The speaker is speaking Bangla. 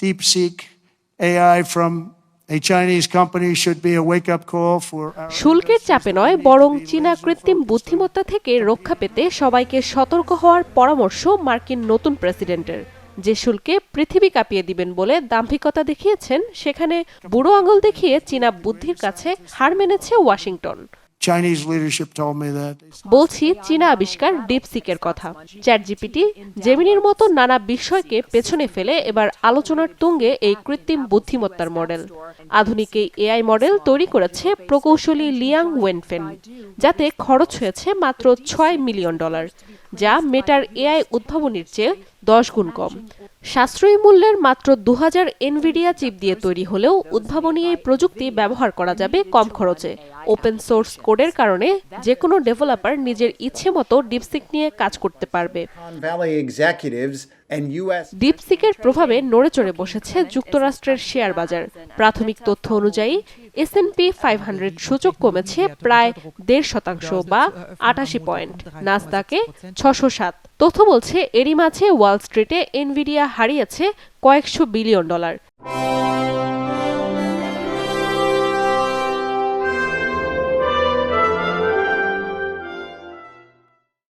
DeepSeek AI from a Chinese company should be a wake-up call for our শুল্কের চাপে নয় বরং চীনা কৃত্রিম বুদ্ধিমত্তা থেকে রক্ষা পেতে সবাইকে সতর্ক হওয়ার পরামর্শ মার্কিন নতুন প্রেসিডেন্টের যে শুল্কে পৃথিবী কাঁপিয়ে দিবেন বলে দাম্ভিকতা দেখিয়েছেন। সেখানে বুড়ো আঙুল দেখিয়ে চীনা বুদ্ধির কাছে হার মেনেছে ওয়াশিংটন। বলছি চীনা আবিষ্কার ডিপসিকের কথা। চ্যাট জিপিটি জেমিনির মতো নানা বিষয়কে পেছনে ফেলে এবার আলোচনার তুঙ্গে এই কৃত্রিম বুদ্ধিমত্তার মডেল। আধুনিক এই এআই মডেল তৈরি করেছে প্রকৌশলী লিয়াং ওয়েনফেন, যাতে খরচ হয়েছে মাত্র ছয় মিলিয়ন ডলার, যা মেটার এআই উদ্ভাবনীর চেয়ে দশ গুণ কম। সাশ্রয়ী মূল্যের মাত্র দু হাজার এনভিডিয়া চিপ দিয়ে তৈরি হলেও উদ্ভাবনী এই প্রযুক্তি ব্যবহার করা যাবে কম খরচে। ওপেন সোর্স কোডের কারণে যে কোনো ডেভেলপার নিজের ইচ্ছে মতো ডিপসিক নিয়ে কাজ করতে পারবে। ডিপসিকের প্রভাবে নড়েচড়ে বসেছে যুক্তরাষ্ট্রের শেয়ার বাজার। প্রাথমিক তথ্য অনুযায়ী S N P five hundred সূচক কমেছে প্রায় দেড় শতাংশ বা আটাশি পয়েন্ট, নাসদাকে ছশো সাত। তথ্য বলছে, এরই মাঝে ওয়াল স্ট্রিটে এনভিডিয়া হারিয়েছে কয়েকশো বিলিয়ন ডলার।